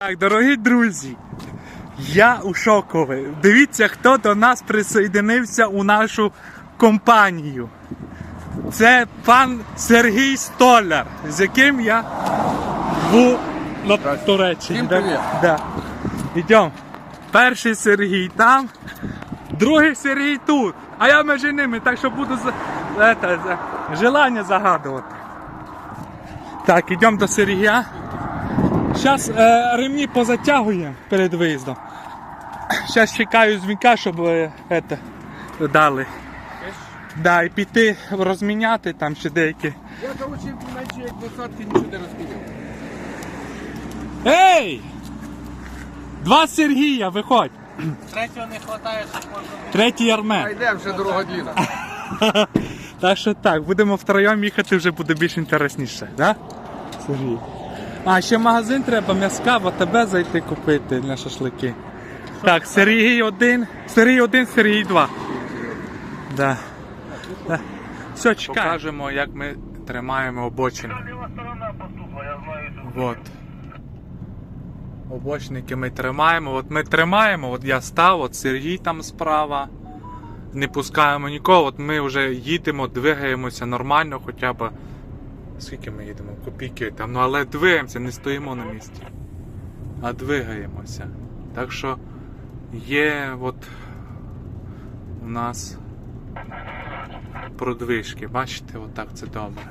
Так, дорогі друзі, я у шокові. Дивіться, хто до нас присоединився у нашу компанію. Це пан Сергій Столяр, з яким я був на Туреччині. Всім привіт. Да. Ідемо. Перший Сергій там, другий Сергій тут. А я між ними, так що буду за, это, за, желання загадувати. Так, йдемо до Сергія. Зараз е, ремні позатягуємо перед виїздом. Зараз чекаю дзвінка, щоб е, дали. Да, і піти розміняти там ще деякі. Я залучив менше як двадцятки нічого не розміняв. Ей! Два Сергія, виходь. Третього не вистачає, щоб можна Третій А Армен. йде вже дорога діна. Так що так, будемо втроєм їхати, вже буде більш інтересніше, да? Сергій. А, ще в магазин треба м'яска, в АТБ зайти купити для шашлики. Так, Сергій один, Сергій один, Сергій два. Да. Да. Все, чекаємо. Покажемо, як ми тримаємо обочину. Що Вот. Обочники ми тримаємо. От ми тримаємо, от я став, от Сергій там справа. Не пускаємо нікого, от ми вже їдемо, двигаємося нормально, хоча б. Скільки ми їдемо? Копійки там, ну але двигаємося, не стоїмо на місці. А двигаємося. Так що є от у нас продвижки. Бачите, отак це добре.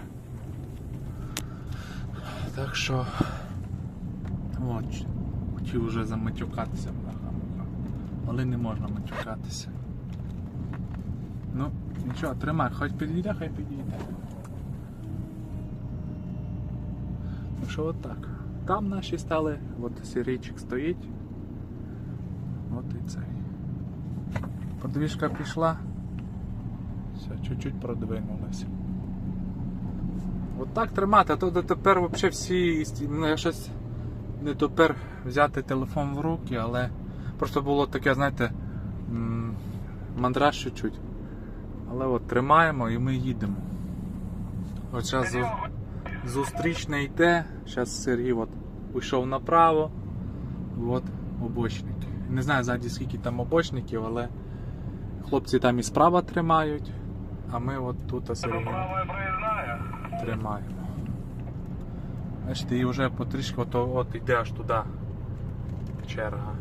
Так що. От, хотів вже заматюкатися. Але не можна матюкатися. Ну, нічого, тримай, хоч підійде, хай підійде. Що от так. Там наші стали, от сірійчик стоїть. От і цей. Подвіжка пішла. Все, чуть-чуть продвинулася. От так тримати, а то тепер взагалі всі. Ну, я щось не тепер взяти телефон в руки, але просто було таке, знаєте, мандраж чуть-чуть. Але от тримаємо і ми їдемо. От зараз. Зустрічне йде, зараз Сергій от уйшов направо, от обочники. Не знаю ззаді скільки там обочників, але хлопці там і справа тримають, а ми от тут Сергій тримаємо. Бачите, і вже потрішки от, от йде аж туди черга.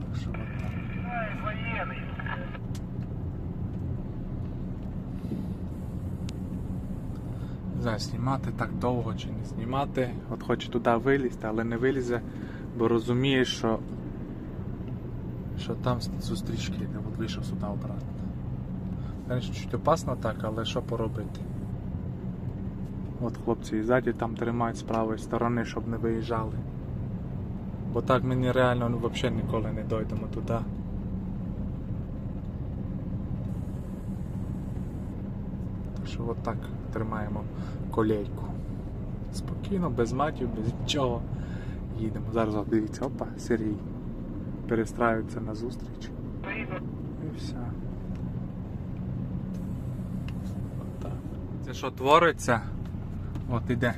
Так що от так. Ай, воєнний. Не знаю, знімати так довго чи не знімати. От хоче туди вилізти, але не вилізе, бо розуміє, що, що там зустрічки йде, от вийшов сюди обратно. Звісно, чуть опасно так, але що поробити? От хлопці і ззаді там тримають з правої сторони, щоб не виїжджали. Бо так ми нереально ну, взагалі ніколи не дойдемо туди. Так що от так тримаємо колейку. Спокійно, без матів, без нічого. Їдемо. Зараз от дивіться, опа, Сергій. Перестраюється на зустріч. І все. От так. Це що твориться? От іде.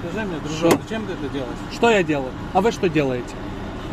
Скажи мне, Шо? дружок, зачем ты это делаешь? Что я делаю? А вы что делаете?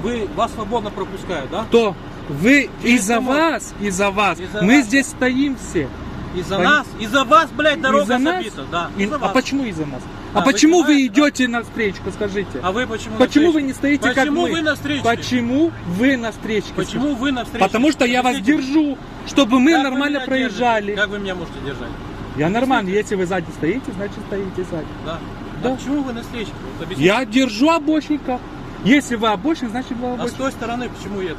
Вы, вас свободно пропускают, да? То вы Через из-за кого? вас, из-за вас. Из-за Мы вас. здесь стоим все. Из-за Пон- нас? Из-за вас, блядь, дорога из-за нас? забита, да. И- Из-за а вас. почему из-за нас? Да, а вы почему вы понимаете, да? идете навстречу, скажите? А вы почему Почему на вы не стоите как Почему мы? вы на встречке? Почему вы на встречке? Почему вы на встрече? Потому что я вас Объясните, держу, чтобы мы как вы нормально меня проезжали. держите? Как вы меня можете держать? Я нормально, если вы сзади стоите, значит стоите сзади. Да. Да. А почему вы на встречке? Вот объясните. Я держу обочника. Если вы обочник, значит вы А с обочник. той стороны почему едут?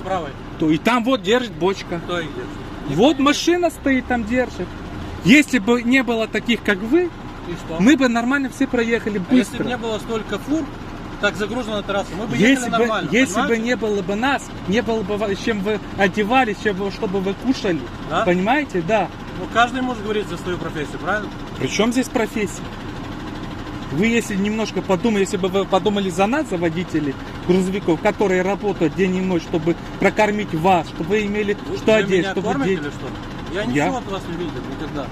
С правой. То и там вот держит бочка. Кто их держит? Вот машина стоит там держит. Если бы не было таких, как вы, И что? мы бы нормально все проехали А если бы быстро. не было столько фур, так загружена трасса, мы бы Если ехали бы, нормально. если бы понимаете? не было бы нас, не было бы ва- чем вы одевались, чем вы- чтобы вы кушали. Да? Понимаете? Да. Ну, каждый может говорить за свою профессию, правильно? Причем здесь профессия? Вы если немножко подумали, если бы вы подумали за нас, за водителей грузовиков, которые работают день и ночь, чтобы прокормить вас, чтобы вы имели Вы- что одеть, чтобы кормите или что? Я Я? ничего от вас не видел никогда.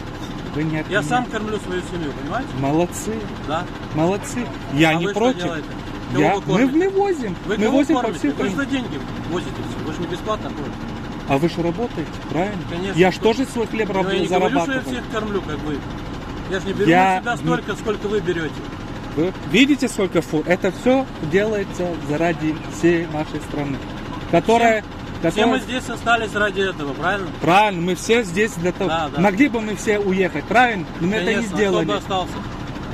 Вы не Я сам кормлю свою семью, понимаете? Молодцы, Да. молодцы. Я а не вы что против. делаете? Кого Я... вы Мы, кормите? мы возим. Вы мы возим по кормите? всей Вы же за деньги возите все. Вы же не бесплатно ходите. А вы же работаете, правильно? Конечно. Я же тоже свой хлеб Но раб- Ну, я не говорю, что я зарабатываю. всех кормлю, как вы. Я же не беру Я- на себя столько, сколько вы берете. Вы видите, сколько фур? Это все делается заради всей нашей страны. Которая... Все которая- мы здесь остались ради этого, правильно? Правильно, мы все здесь для того. Да, да. Могли бы мы все уехать, правильно? Но мы это не Конечно, а сделали. Кто бы остался?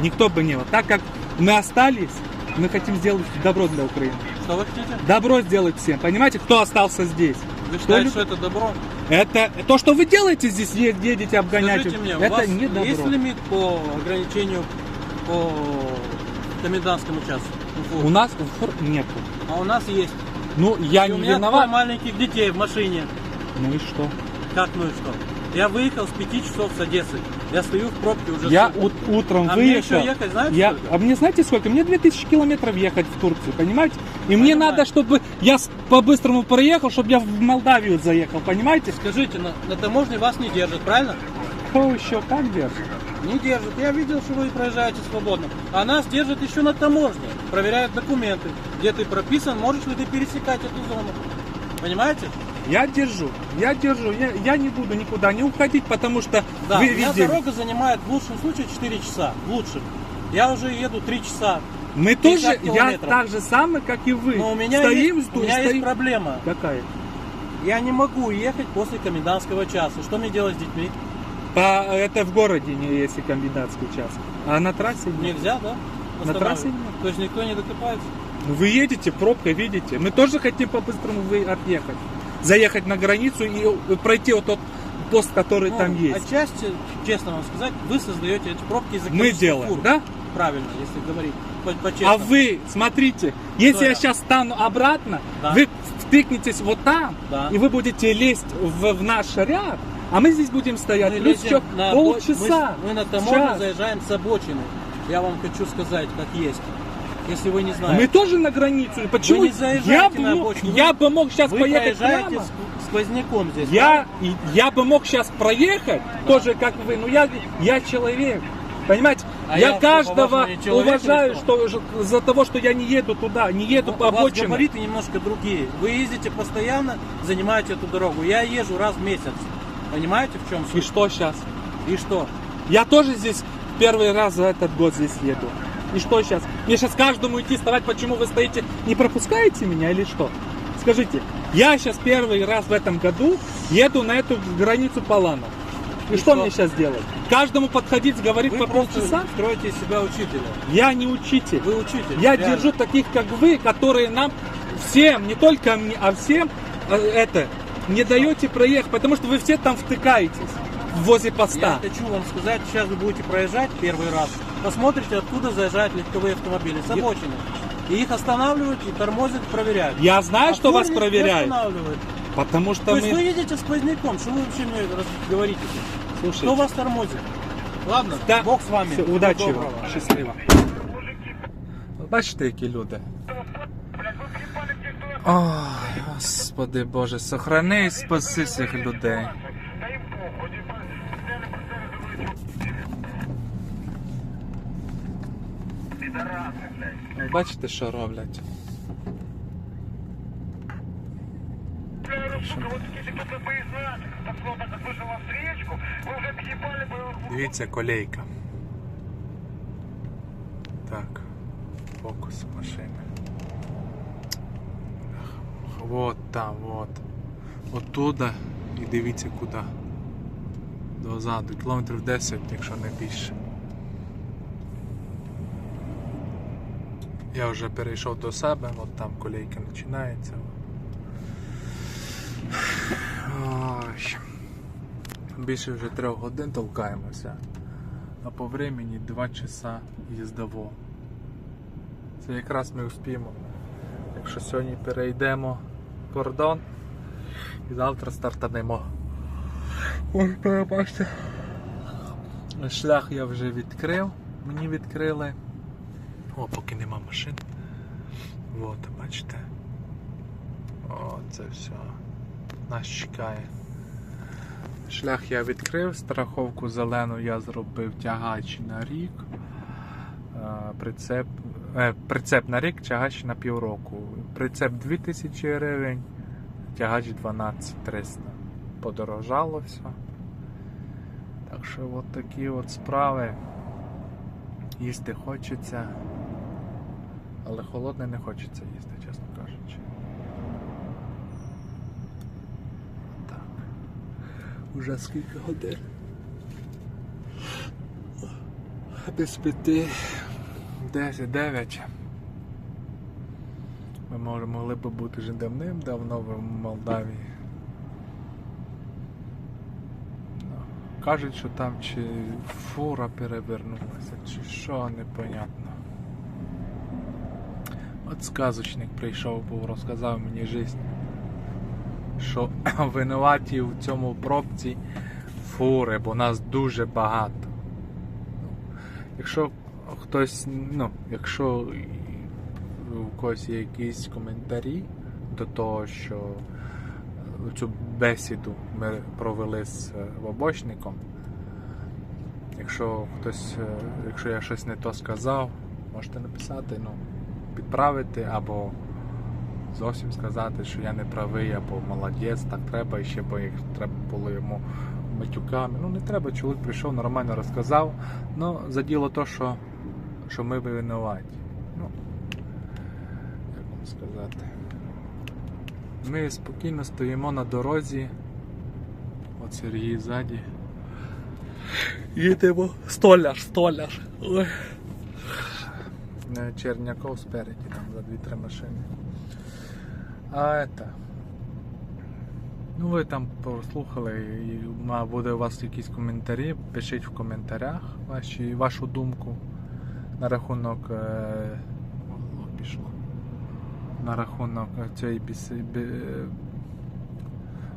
Никто бы не был. Так как мы остались, мы хотим сделать добро для Украины. Что вы хотите? Добро сделать всем. Понимаете, кто остался здесь? Вы считаете, любит- что это добро? Это то, что вы делаете здесь, едете обгонять. Скажите мне, у это вас не добро. есть лимит по ограничению по комендантскому часу? Ну, У нас фур нету. А у нас есть. Ну, я И у не меня двое виноват. маленьких детей в машине. Ну и что? Как ну и что? Я выехал с 5 часов с Одессы. Я стою в пробке уже. Я сутки. ут- утром А мне выехал. еще ехать, знаете, я, сколько? а мне знаете сколько? Мне 2000 километров ехать в Турцию, понимаете? И мне Понимаю. надо, чтобы я по-быстрому проехал, чтобы я в Молдавию заехал, понимаете? Скажите, на, на таможне вас не держат, правильно? Кто еще как держит? Не держат. Я видел, что вы проезжаете свободно. А нас держат еще на таможне. Проверяют документы. Где ты прописан, можешь ли ты пересекать эту зону. Понимаете? Я держу, я держу, я, я не буду никуда не уходить, потому что Да, вы у меня видели. дорога занимает в лучшем случае 4 часа. В лучшем. Я уже еду 3 часа. Мы 50 тоже, я километров. так же самый, как и вы. Но у меня, стоим, есть, жду- у меня есть стоим. проблема. Какая? Я не могу ехать после комендантского часа. Что мне делать с детьми? По, это в городе не есть и комбинатский час. А на трассе нет. Нельзя, да? На трассе нет. То есть никто не докопается? Вы едете, пробка, видите. Мы тоже хотим по-быстрому вы отъехать. Заехать на границу и пройти вот тот пост, который Ну, там есть. Отчасти, честно вам сказать, вы создаете эти пробки из-за Мы делаем, фур. да? Правильно, если говорить по- по-честному. А вы, смотрите, если Что я сейчас стану обратно, Да. вы втыкнетесь вот там, Да. и вы будете лезть в, в наш ряд, а мы здесь будем стоять. Мы Плюс еще на полчаса. Мы, мы на таможню час. заезжаем с обочины. Я вам хочу сказать, как есть. Если вы не знаете. Мы тоже на границу. И Почему? не заезжаете я, бы на мог, обочину. я бы мог сейчас вы поехать проезжаете прямо. с- сквозняком здесь. Я, и- я бы мог сейчас проехать, тоже как вы, но я, я человек. Понимаете, А я, я, каждого не уважаю, что за того, что я не еду туда, не еду У по вас обочине. габариты немножко другие. Вы ездите постоянно, занимаете эту дорогу. Я езжу раз в месяц. Понимаете, в чем И суть? что сейчас? И что? Я тоже здесь первый раз за этот год здесь еду. И что сейчас? Мне сейчас каждому идти вставать, почему вы стоите, не пропускаете меня или что? Скажите, я сейчас первый раз в этом году еду на эту границу Палана. И, И что, что? мне сейчас делать? Каждому подходить, говорить Вы по полчаса? строите себя учителя. Я не учитель. Вы учитель. Я реально. держу таких, как вы, которые нам всем, не только мне, а всем э, это не даете проехать, потому что вы все там втыкаетесь возле Я поста. хочу вам сказать, сейчас вы будете проезжать первый раз, посмотрите, откуда заезжают легковые автомобили с обочины. И их останавливают, и тормозят, проверяют. Я знаю, А что вас фур никто не проверяют, останавливает. потому что То есть вы мы... едете сквозняком, что вы вообще мне раз- говорите? Слушайте, Кто вас тормозит? Ладно, Да. Бог с вами. Все, Всего удачі доброго. вам, щасливо. Бачите, які люди. Ой, господи Боже, сохрани і спаси цих людей. Уже объебали бы Дивіться, колейка. Так. Фокус машини. Вот там, вот. Оттуда і дивіться куди. Дозаду. Кілометрів 10, якщо не більше. Я вже перейшов до себе, от там колейка починається. Ой. Більше вже трьох годин толкаємося. А по времени 2 часа їздово. Це якраз ми успіємо. Якщо сьогодні перейдемо кордон і завтра стартанемо. Ой, перебачте. Шлях я вже відкрив, мені відкрили. О, поки нема машин. Вот, бачите? О, це все. Нас чекає. Шлях я відкрив, страховку зелену я зробив тягач на рік. Е, Прицеп, е, прицеп на рік, тягач на півроку. Прицеп 2000 гривень, тягач 12300. Подорожало все. Так що от такі от справи. Їсти хочеться. Але холодне не хочеться їсти, чесно кажучи. Так. Уже скільки годин? Без п'яти. Десять, дев'ять. Ми могли б бути вже давним-давно в Молдавії. Ну, Кажуть, що там чи фура перевернулася, чи що, непонятно. От сказочник прийшов, був, розказав мені життя, що винуваті в цьому пробці фури, бо нас дуже багато. Якщо хтось, ну, якщо у когось є якісь коментарі до того, що цю бесіду ми провели з е, вобочником, якщо хтось, е, якщо я щось не то сказав, можете написати, ну, підправити або зовсім сказати, що я не правий, або молодець, так треба, і ще бо як треба було йому матюками. Ну не треба, чоловік прийшов, нормально розказав. Ну, за діло то, що, що ми винуваті. Ну, як вам сказати. Ми спокійно стоїмо на дорозі. От Сергій ззаді. Їдемо. Столяр, столяр. Ой. Черняков спереді, там за дві-три машини. А это. Ну ви там прослухали, і буде у вас якісь коментарі, пишіть в коментарях ваші, вашу думку на рахунок. Е... Пішло. На рахунок цієї біси, бі...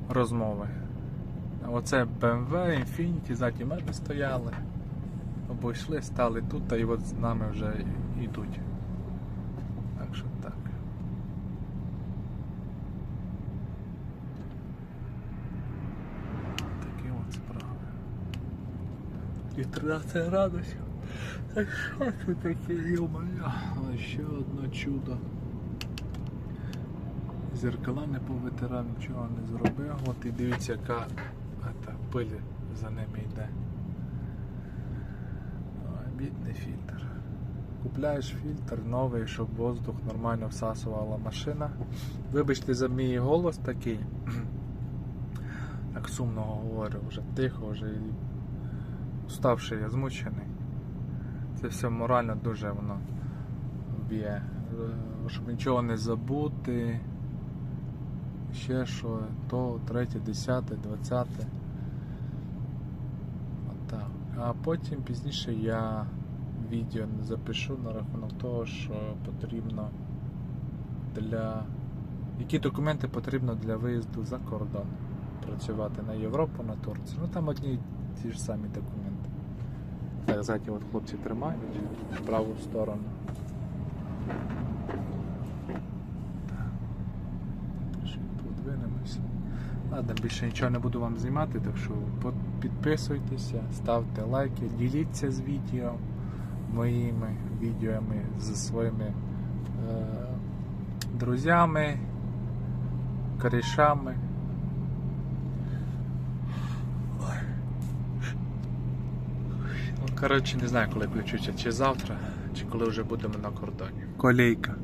розмови. Оце BMW, Infiniti, ззаді мене стояли. Обійшли, стали тут, та і от з нами вже йдуть. Так що так. Такі от справи. І 13 градусів. Та що це таке, йо-моє? Але ще одне чудо. Зеркала не повитирав, нічого не зробив. От і дивіться, яка пиль за ними йде. Бідний фільтр. Купляєш фільтр новий, щоб воздух нормально всасувала машина. Вибачте за мій голос такий. Так сумно говорю, вже тихо, вже уставший, я змучений. Це все морально дуже воно б'є. Щоб нічого не забути. Ще що, то, третє, десяте, двадцяте. А потім пізніше я відео запишу на рахунок того, що потрібно для. Які документи потрібно для виїзду за кордон. Працювати на Європу, на Турцію. Ну там одні ті ж самі документи. Так, ззаді от хлопці тримають в праву сторону. Так. Ще Подвинемося. Ладно, більше нічого не буду вам знімати, так що підписуйтеся, ставте лайки, діліться з відео моїми відеоми зі своїми е, друзями, корішами. Ну, коротше, не знаю, коли включуся, чи завтра, чи коли вже будемо на кордоні. Колейка.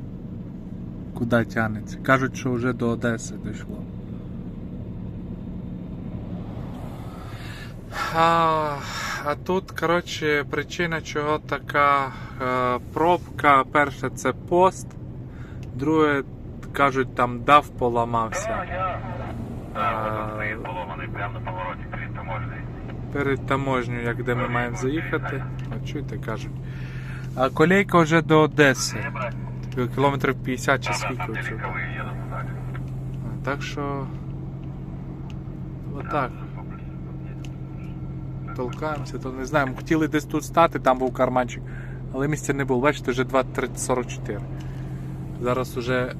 Куди тягнеться? Кажуть, що вже до Одеси дійшло. А, а тут, коротше, причина чого така е, пробка. Перше це пост, друге, кажуть, там дав поламався. Да, поломаний прямо на повороті перед таможнею. Перед таможнею, як де ми маємо заїхати. От чуєте, кажуть. А колейка вже до Одеси. Кілометрів 50 чи скільки едут. Так що. Отак. Толкаємося, то не знаємо. Хотіли десь тут стати, там був карманчик. Але місця не було. Бачите, вже 2.44. Зараз уже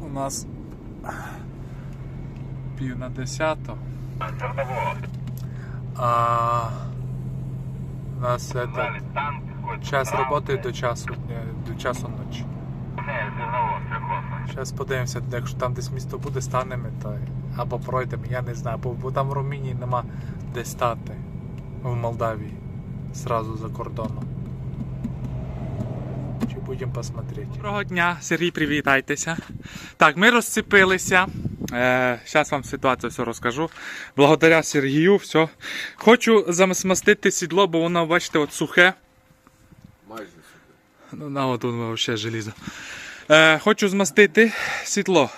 у нас пів на десято. А у нас это, час роботи до часу, дня- до часу ночі. Зараз подивимося, якщо там десь місто буде, станемо, то або пройдемо, я не знаю, бо, бо там в Румунії нема де стати в Молдавії, зразу за кордоном. Чи будемо посмотрети. Доброго дня, Сергій, привітайтеся. Так, ми розцепилися. Е, Зараз вам ситуацію все розкажу. Благодаря Сергію, все. Хочу замастити сідло, бо воно, бачите, от сухе. Майже сюди. Ну, на от воно ще желізо. Е, хочу змастити світло.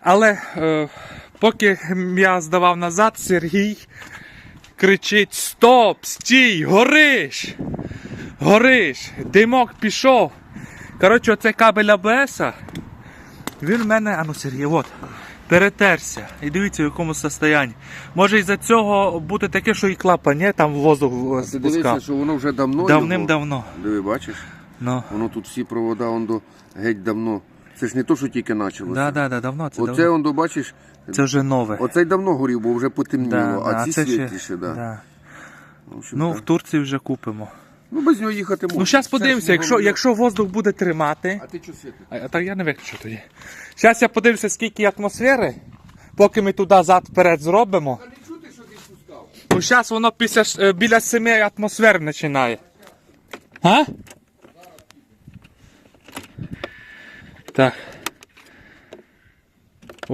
Але е, поки я здавав назад, Сергій кричить: Стоп! Стій! Гориш! Гориш! Димок пішов. Коротше, оцей кабель АБС, він в мене, а ну Сергій, от, перетерся. І дивіться, в якому стані. Може із-за цього бути таке, що і клапан, ні, там в воздух е, Ти дивися, що воно вже давно. Давним-давно. його- Диви, бачиш? Ну. Воно тут всі провода, он до геть давно. Це ж не то, що тільки почалося. Да, да, да, давно це Оце давно. он до бачиш, Це вже нове. оцей давно горів, бо вже потемніло, Да, а да, ці це ще- да. да. В общем, Ну, так. в Турції вже купимо. ну без нього їхати можна. Ну, зараз подивимося, якщо, якщо воздух буде тримати. А ти що світлиш? А, так я не виключу тоді. Зараз я подивлюся, скільки атмосфери, поки ми туди зад вперед зробимо. А не чути, що ти спускав? Ну, зараз воно після, е, біля 7 атмосфер починає. А? Так.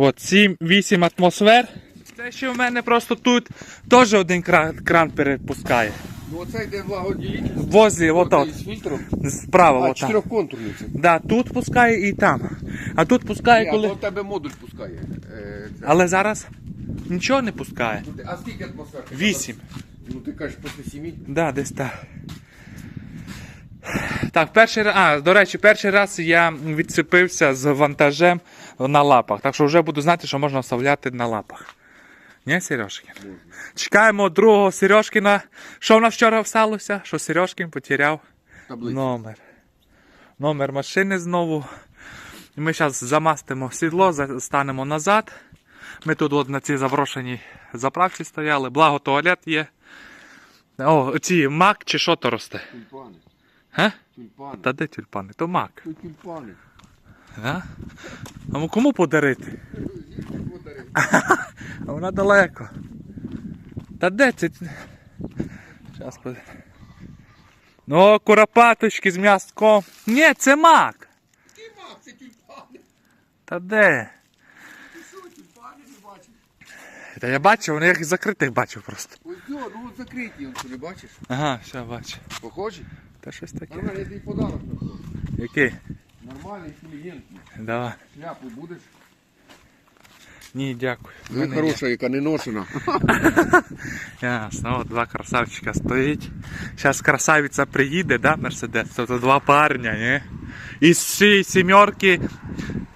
От 7-8 атмосфер. Це ще в мене просто тут теж один кран, кран перепускає. Ну оцей де влагоділитель. Возле, Оцей от, з фільтром. справа, А, так. чотирьохконтурний це. Да, тут пускає і там. А тут пускає, Ні, а то в тебе модуль пускає. Е, це. Але зараз нічого не пускає. Ну, ти- А скільки атмосфер? Вісім. Ну ти кажеш після сімі. Да, десь так. Так, перший раз. А, до речі, перший раз я відцепився з вантажем на лапах. Так що вже буду знати, що можна вставляти на лапах. Ні, Сережкін? Чекаємо другого Сережкіна. Що в нас вчора сталося? Що Сережкін потеряв Таблицю. номер. Номер машини знову. Ми зараз замастимо сідло, станемо назад. Ми тут от на цій заброшеній заправці стояли, благо туалет є. О, ці мак чи що то росте? Тюльпани. Га? Тюльпани. Та де тюльпани? То мак. Тюльпани. А? А м- кому подарити? А вона далеко. Та де це? Зараз под... Ну, куропаточки з м'яском. Ні, це мак. Мак, це тюльпани. Та де? Ти що, тюльпани не бачиш? Та я бачив, вони як закритих бачив просто. Ось цього, ну от закриті, он що не бачиш? Ага, все бачу. Похожі? Та щось таке. Нормально, я тобі подарок. Який? Нормальний, інтелігентний. Давай. Шляпу будеш? Ні, дякую. Ну, мене хороша, яка не ношена. Ясно, от два красавчика стоїть. Зараз красавиця приїде, да, Мерседес? Тобто два парня, не? Із всієї сімерки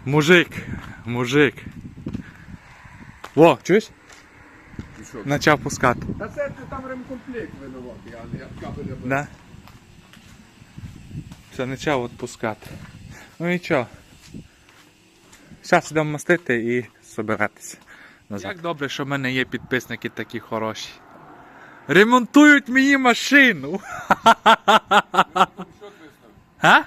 мужик. Мужик. Во, чуєш? Почав пускати. Та це ти там ремкомплект винуватий, а не кабеля. Да? Все, почав відпускати. Ну нічого. Зараз йдемо мастити і збиратися. Назад. Як добре, що в мене є підписники такі хороші. Ремонтують мені машину. А?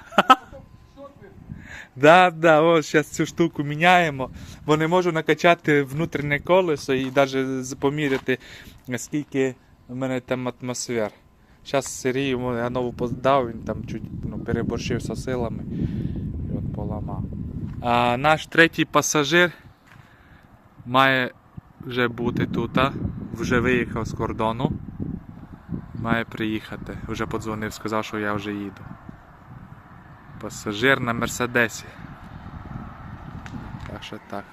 Да, да, ось зараз цю штуку міняємо, бо не можу накачати внутрішнє колесо і навіть поміряти, скільки в мене там атмосфер. Зараз Сергій я нову подав, він там чуть ну, переборщився силами і поламав. А наш третій пасажир має вже бути тут, вже виїхав з кордону. Має приїхати. Вже подзвонив, сказав, що я вже їду. Пасажир на Мерседесі. Так що так.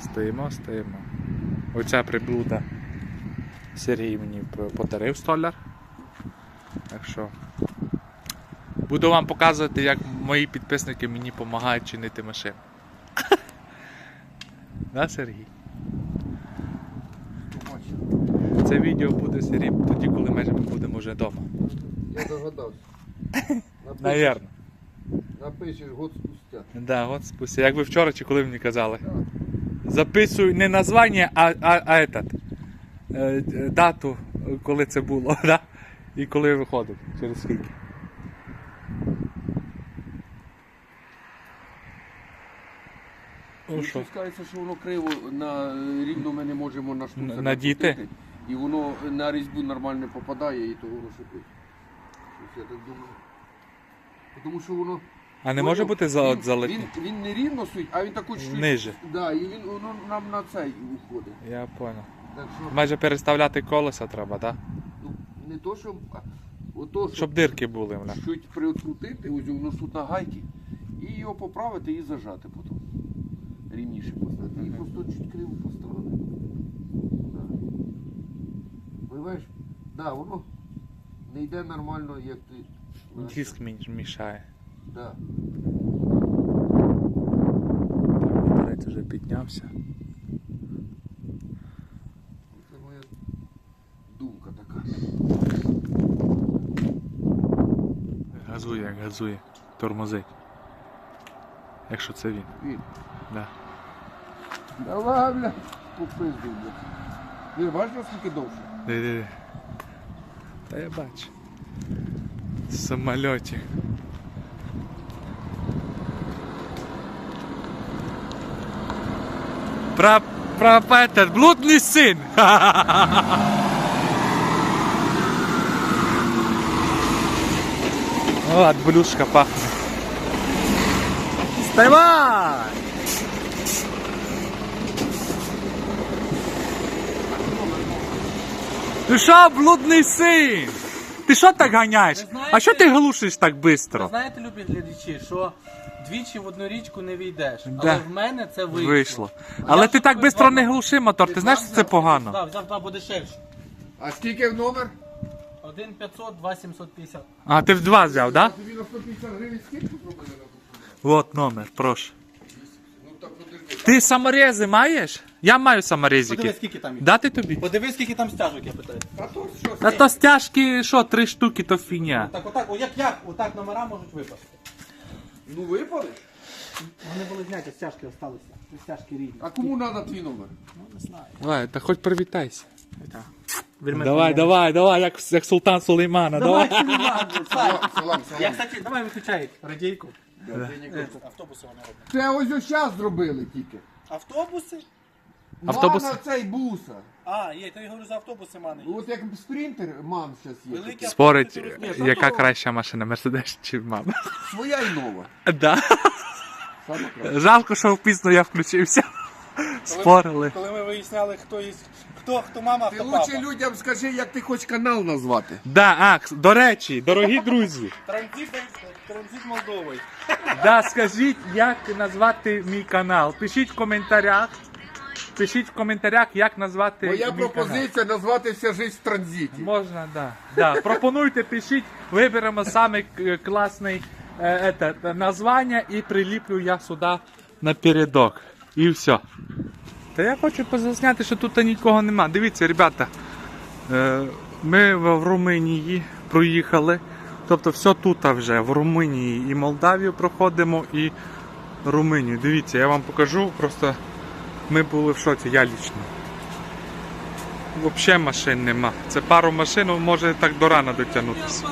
Стоїмо, стоїмо. Оця приблуда. Сергій мені подарив столяр. Так що. Буду вам показувати, як мої підписники мені допомагають чинити машину. Да, Сергій? Це відео буде Сергій тоді, коли ми будемо вже вдома. Я догадався. Навірно. Напишеш год спустя. Да, от спустя. Як ви вчора чи коли мені казали? Записуй не названня, а, а, а этот, е, е, дату, коли це було, да? і коли виходить, через скільки. Ну, що? Спускається, що воно криво на рівно ми не можемо на На- надіти? І воно на різьбу нормально попадає і того воно шипить. Щось Я так думаю. Тому що воно. А не може бути за, він, він, він не рівно стоїть, а він таку чуть Ниже. Да, і він воно нам на цей уходить. Я понял. Так що Майже переставляти колеса треба, так? ну, не то, що. а, Ото, Да? Щоб дирки були них. чуть приоткрутити, ось воно тут на гайки, і його поправити і зажати Рівніше поставити. І просто чуть криво поставити. Да. Понимаєш? Да, воно не йде нормально, як ти. Диск мі- мішає. Да. Вітерець вже піднявся. Це моя думка така. Газує, газує. Тормозить. Якщо це він. Він. Да. Давай, бля, попизду, бля. Ти бачиш, наскільки довше? Диви. Та я бачу. В самольоті. Про, про этот блудный сын. О, от блюшка пахнет. Вставай! Ти що, блудний син? Ти що так ганяєш? Знаєте- А що ти глушиш так швидко? знаєте, любі глядачі, що двічі в одну річку не війдеш. Да. Але в мене це вийшло. Вийшло. Я Але ти так швидко не глуши мотор, ти знаєш, що це погано. Да, взяв два буде дешевше. А скільки в номер? 1 500, 2 750. А ти в два взяв, так? Тобі на 150 гривень скільки на? От номер, прошу. Ну. Ти саморези маєш? Я маю Подивись, саморезики. скільки там їх. Дати тобі? Подивись, скільки там стяжок, я питаю. А то що? Та то стяжки, що, три штуки, то фіня. Так, отак, о, як як, отак номера можуть випасти. Ну випали? Вони були зняті, стяжки залишилися. Стяжки рідні. А кому треба твій номер? Ну, не знаю. Давай, та хоч привітайся. Вельми Давай, приємно. давай, давай, як, як султан Сулеймана. Давай, Давай. Сулейман. Салам, салам, Я, кстати, давай виключай радійку. Ти ніколи. Автобуси вони роблять. Це ось ось зараз зробили тільки. Автобуси? Автобус? Мана цей буса. А, є, то я говорю за автобуси, мани. Ну, От як спринтер ман зараз є. Великі Спорить, автобуси, яка розумієш, автобус- краща машина, Мерседес чи мама. Своя і нова. Да. Саме краще. Жалко, що пізно я включився. Спорили. Коли ми виясняли, хто є, хто, хто мама, Ти хто лучше людям скажи, як ти хочеш канал назвати. Да, а, кс- до речі, дорогі друзі, Транзит, транзит Молдови. да, скажіть, як назвати мій канал. Пишіть в коментарях. Пишіть в коментарях, як назвати Моя мій канал. пропозиція назвати вся життя в транзиті. Можна, да. да. Пропонуйте, пишіть, виберемо саме к- класний е, ете, названня і приліплю я сюди напередок. І все. Та я хочу позасняти, що тут нікого нема. Дивіться, ребята, е, ми в Румунії проїхали. Тобто все тут вже, в Румунії і Молдавію проходимо, і Румунію. Дивіться, я вам покажу, просто ми були в шоці, я лічно. Взагалі машин нема. Це пару машин може так до рана дотягнутися.